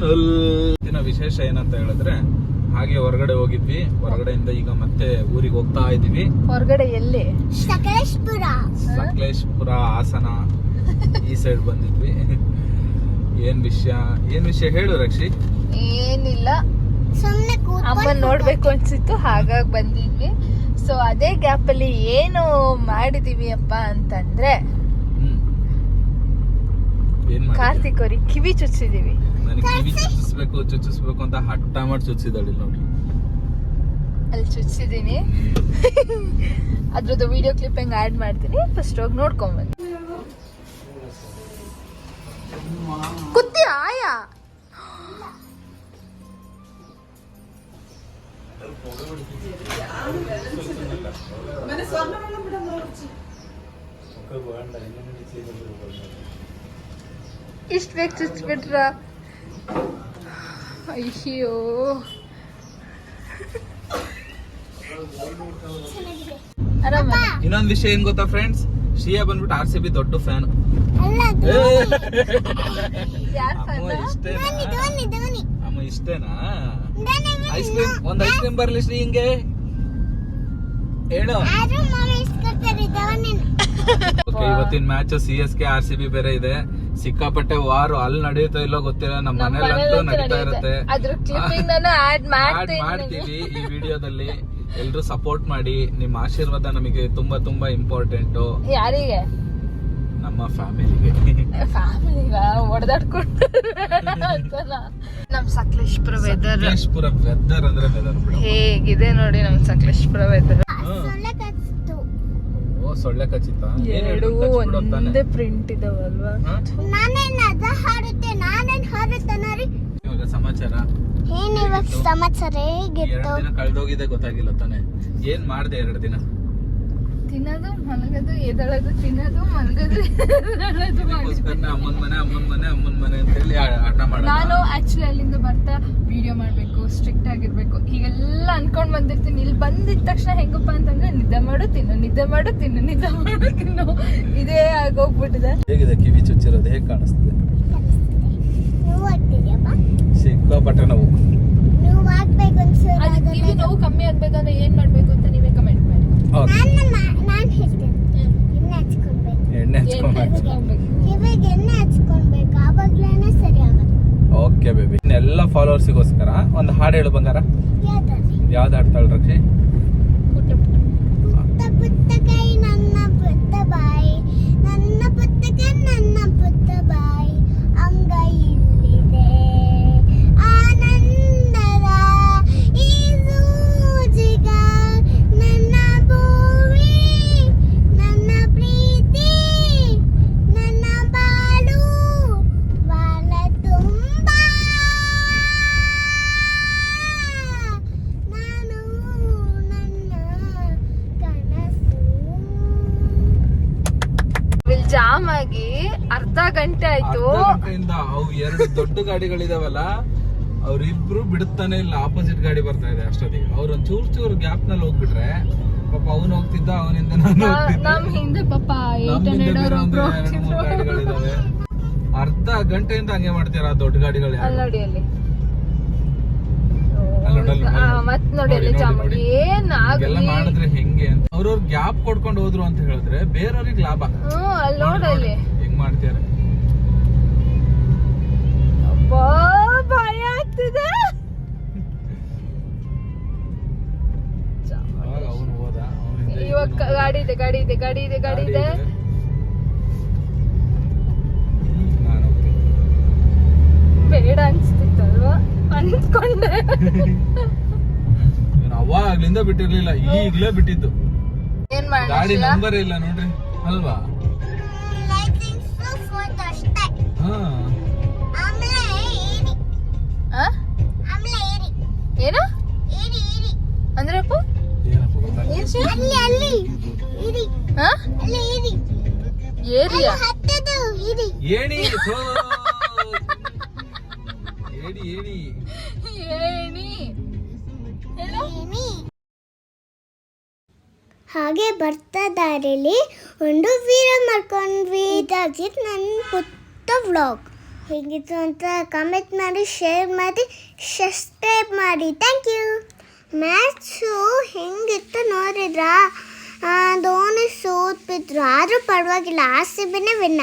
Channel ದಿನ ವಿಶೇಷ ಏನಂತ ಹೇಳಿದ್ರೆ ಹಾಗೆ ಹೊರಗಡೆ ಹೋಗಿದ್ವಿ. ಹೊರಗಡೆಯಿಂದ ಈಗ ಮತ್ತೆ ಊರಿಗೆ ಹೋಗ್ತಾ ಇದೀವಿ ಹೊರಗಡೆ ಎಲ್ಲಿ? ಸಕಲೇಶ್ಪುರ. ಸಕಲೇಶ್ಪುರ ಹಾಸನ. ಈ ಸೈಡ್ ಬಂದಿದ್ವಿ. ಏನ್ ವಿಷಯ? ಏನ್ ವಿಷಯ ಹೇಳು ರಕ್ಷಿ. ಏನಿಲ್ಲ. ಸುಮ್ನೆ ಅಮ್ಮನ್ ನೋಡ್ಬೇಕು ಅನ್ಸಿತ್ತು ಹಾಗಾಗಿ ಬಂದಿದ್ವಿ. ಸೊ ಅದೇ ಗ್ಯಾಪ್ ಅಲ್ಲಿ ಏನು ಮಾಡಿದೀವಿ ಅಪ್ಪ ಅಂತಂದ್ರೆ? ಕಾರ್ತಿಕ್ ಅವ್ರಿಗೆ ಕಿವಿ ಚುಚ್ಚಿದೀವಿ. ನನಗೆ ಕಿವಿ ಚುಚ್ಚಿಸ್ಬೇಕು ಚುಚ್ಚಿಸ್ಬೇಕು ಅಂತ ಹಠ ಮಾಡಿ ಚುಚ್ಚಿದಾಳಿ ನೋಡಿ ಅಲ್ಲಿ ಚುಚ್ಚಿದೀನಿ. ಅದ್ರದ್ದು ವಿಡಿಯೋ ಕ್ಲಿಪ್ ಹೆಂಗ್ ಆಡ್ ಮಾಡ್ತೀನಿ ಫಸ್ಟ್ ಹೋಗಿ ನೋಡ್ಕೊಂಬಂದು ಕುತ್ತಿ ಆಯಾ? ಇಷ್ಟು ಬೇಗ ಚುಚ್ಬಿಟ್ರ ಅಯ್ಯೋ ಇನ್ನೊಂದ್ ವಿಷಯ ಏನ್ ಗೊತ್ತಾ ಫ್ರೆಂಡ್ಸ್ ಶ್ರೀಯಾ ಬಂದ್ಬಿಟ್ಟು ಆರ್ ಸಿ ಬಿ ದೊಡ್ಡ ಫ್ಯಾನ್ ಯಾರ್ ಅಮ್ಮ ಇಷ್ಟೇನಾ? ಐಸ್ ಕ್ರೀಮ್ ಒಂದ್ ಐಸ್ ಕ್ರೀಮ್ ಬರ್ಲಿ ಶ್ರೀ ಹಿಂಗೆ. ಹೇಳು. ಓಕೆ ಇವತ್ತಿನ match C S K R C B ಬೇರೆ ಇದೆ. ಸಿಕ್ಕಾಪಟ್ಟೆ ವಾರು ಅಲ್ಲಿ ನಡೆಯುತ್ತೋ ಇಲ್ಲೋ ಗೊತ್ತಿಲ್ಲ. ನಮ್ಮ ಮನೆಯಲ್ಲಂತೂ ಮನೇಲಂತೂ ನಡೀತಾ ಇರುತ್ತೆ. ಅದ್ರ ಕ್ಲಿಪ್ಪಿಂಗ್ ನಾನು ಆಡ್ ಮಾಡ್ತೀನಿ ಮಾಡ್ತೀವಿ ಈ ವಿಡಿಯೋದಲ್ಲಿ. ಎಲ್ರು ಸಪೋರ್ಟ್ ಮಾಡಿ. ನಿಮ್ಮ ಆಶೀರ್ವಾದ ನಮಗೆ ತುಂಬಾ ತುಂಬಾ ಇಂಪಾರ್ಟೆಂಟ್ ಯಾರಿಗೆ? ನಮ್ಮ ಫ್ಯಾಮಿಲಿಗೆ ಫ್ಯಾಮಿಲಿಗ ಹೊಡೆದಾಡ್ಕೊಂಡು ನಮ್ ಸಕಲೇಶ್ಪುರ ವೆದರ್ ಸಕಲೇಶ್ಪುರ ವೆದರ್ ಅಂದ್ರೆ ವೆದರ್ ಹೇಗಿದೆ ನೋಡಿ ನಮ್ ಸಕಲೇಶ್ಪುರ ವೆದರ್ ಸೊಳ್ಳೆ ಕಚ್ಚಿತ ಎರಡು ಒಂದೇ ಪ್ರಿಂಟ್ ಇದಾವಲ್ವಾ? ನಾನೇನ್ ಅದ ಹಾಡುತ್ತೆ? ನಾನೇನ್ ಹಾಡುತ್ತೇನರಿ ಇವಾಗ ಸಮಾಚಾರ? ಏನ್ ಇವಾಗ ಸಮಾಚಾರ ಎರಡು ಹೇಗಿತ್ತು ದಿನ ಕಳ್ದೋಗಿದೆ ಗೊತ್ತಾಗಿಲ್ಲ ತಾನೆ. ಏನ್ ಮಾಡ್ದೆ ಎರಡು ದಿನ? ತಿನ್ನೋದು ಮಲಗೋದು ಎದಳೋದು ತಿನ್ನೋದು ಮಲಗೋದು ಅಮ್ಮನ್ ಮನೆ ಅಮ್ಮನ ಮನೆ ಅಮ್ಮನ ಮನೆ ಅಂತ ಹೇಳಿ ಆಟ ನಾನು ಆಕ್ಚುಲಿ ಅಲ್ಲಿಂದ ಬರ್ತಾ ವಿಡಿಯೋ ಮಾಡಬೇಕು ಸ್ಟ್ರಿಕ್ಟ್ ಆಗಿರ್ಬೇಕು. ಹೀಗೆಲ್ಲ ಅನ್ಕೊಂಡ್ ಬಂದಿರ್ತೀನಿ. ಇಲ್ಲಿ ಬಂದಿದ ತಕ್ಷಣ ಹೆಂಗಪ್ಪ ಅಂತಂದ್ರೆ ನಿದ್ದೆ ಮಾಡು ತಿನ್ನು ನಿದ್ದೆ ಮಾಡು ತಿನ್ನು ನಿದ್ದೆ ಮಾಡು ತಿನ್ನು. ಇದೇ ಆಗೋಗ್ಬಿಟ್ಟಿದೆ ಹೇಗಿದೆ ಕಿವಿ ಚುಚ್ಚಿರೋದು? ಹೇಗೆ ಕಾಣಿಸ್ತದೆ? ಸಿಕ್ಕಾಪಟ್ಟೆ ನಾವು. ನೀವು ಆಗ್ಬೇಕು ಕಿವಿ ನೋವು ಓಕೆ ಬೇಬಿ. ಎಲ್ಲ ಫಾಲೋವರ್ಸಿಗೋಸ್ಕರ ಒಂದು ಹಾಡು ಹೇಳು ಬಂಗಾರ. ಯಾವ್ದು ಹಾಡ್ತಾಳೆ ರಕ್ಷಿ? ಜಾಮ್ ಆಗಿ ಅರ್ಧ ಗಂಟೆ ಆಯ್ತು. ಅವು ಎರಡು ದೊಡ್ಡ ಗಾಡಿಗಳಿದಾವಲ್ಲ ಅವ್ರಿಬ್ರು ಬಿಡುತ್ತಾನೆ ಇಲ್ಲ ಆಪೋಸಿಟ್ ಗಾಡಿ ಬರ್ತಾ ಇದೆ ಅಷ್ಟೊತ್ತಿಗೆ. ಅವ್ರ ಒಂದ್ ಚೂರ್ ಚೂರ್ ಗ್ಯಾಪ್ನಲ್ಲಿ ಹೋಗ್ಬಿಟ್ರೆ ಪಾಪ ಅವನು ಹೋಗ್ತಿದ್ದ ಅವನಿಂದ ನಾನು ನಮ್ ಹಿಂದೆ ಪಾಪ ಗಾಡಿಗಳಿದಾವೆ. ಅರ್ಧ ಗಂಟೆಯಿಂದ ಹಂಗೆ ಮಾಡ್ತೀರಾ ಆ ದೊಡ್ಡ ಗಾಡಿಗಳು ಯಾರು? ಮತ್ ನೋಡಿ ಅಲ್ಲಿ ನೋಡಿ, ಜಾಮ್. ಏನ್ ಹಿಂಗೆಲ್ಲ ಮಾಡಿದ್ರೆ ಹೆಂಗೆ ಅಂತ. ಅವ್ರವ್ರ ಗ್ಯಾಪ್ ಕೊಡ್ಕೊಂಡು ಹೋದ್ರು ಅಂತ ಹೇಳಿದ್ರೆ ಬೇರೆಯವ್ರಿಗೆ ಲಾಭ. ಹ್ಮ್ ಅಲ್ಲಿ ನೋಡ ಅಲ್ಲಿ. ಹೆಂಗ್ ಮಾಡ್ತಾರೆ ಭಯ ಆಗ್ತಿದೆ. ಇವಾಗ ಗಾಡಿ ಇದೆ ಗಾಡಿ ಇದೆ ಗಾಡಿ ಇದೆ ಗಾಡಿ ಇದೆ. ಅನ್ಕೊಂಡೆ ಅವಾಗ್ಲಿಂದ ಬಿಟ್ಟಿರ್ಲಿಲ್ಲ ಈಗ್ಲೇ ಬಿಟ್ಟಿದ್ದು. ಏನ್ ಗಾಡಿ ನಂಬರ್ ಇಲ್ಲ ನೋಡ್ರಿ ಅಲ್ವಾ? ಏನು ಏರಿ ಏರಿ ಅಂದ್ರಪ್ಪ? ಏಡಿ ಗೊತ್ತಾಗ್ಲಿಲ್ಲ. ಹಾಗೆ ಬರ್ತಾ ದಾರಿಲಿ ಒಂದು ವೀರ ಮಾಡ್ಕೊಂಡ್ವಿ ಇದಾಗಿತ್ತು ನನ್ನ ಪುಟ್ಟ ವ್ಲಾಗ್ ಹೇಗಿತ್ತು ಅಂತ ಕಮೆಂಟ್ ಮಾಡಿ ಶೇರ್ ಮಾಡಿ ಸಬ್ಸ್ಕ್ರೈಬ್ ಮಾಡಿ. ಥ್ಯಾಂಕ್ ಯು ಮ್ಯಾಥ್ಸು ಹೆಂಗಿತ್ತು ನೋಡಿದ್ರಾ? ಧೋನಿ ಸೋತ್ಬಿದ್ರು ಆದರೂ ಪರವಾಗಿಲ್ಲ. R C ಬಿನೇ win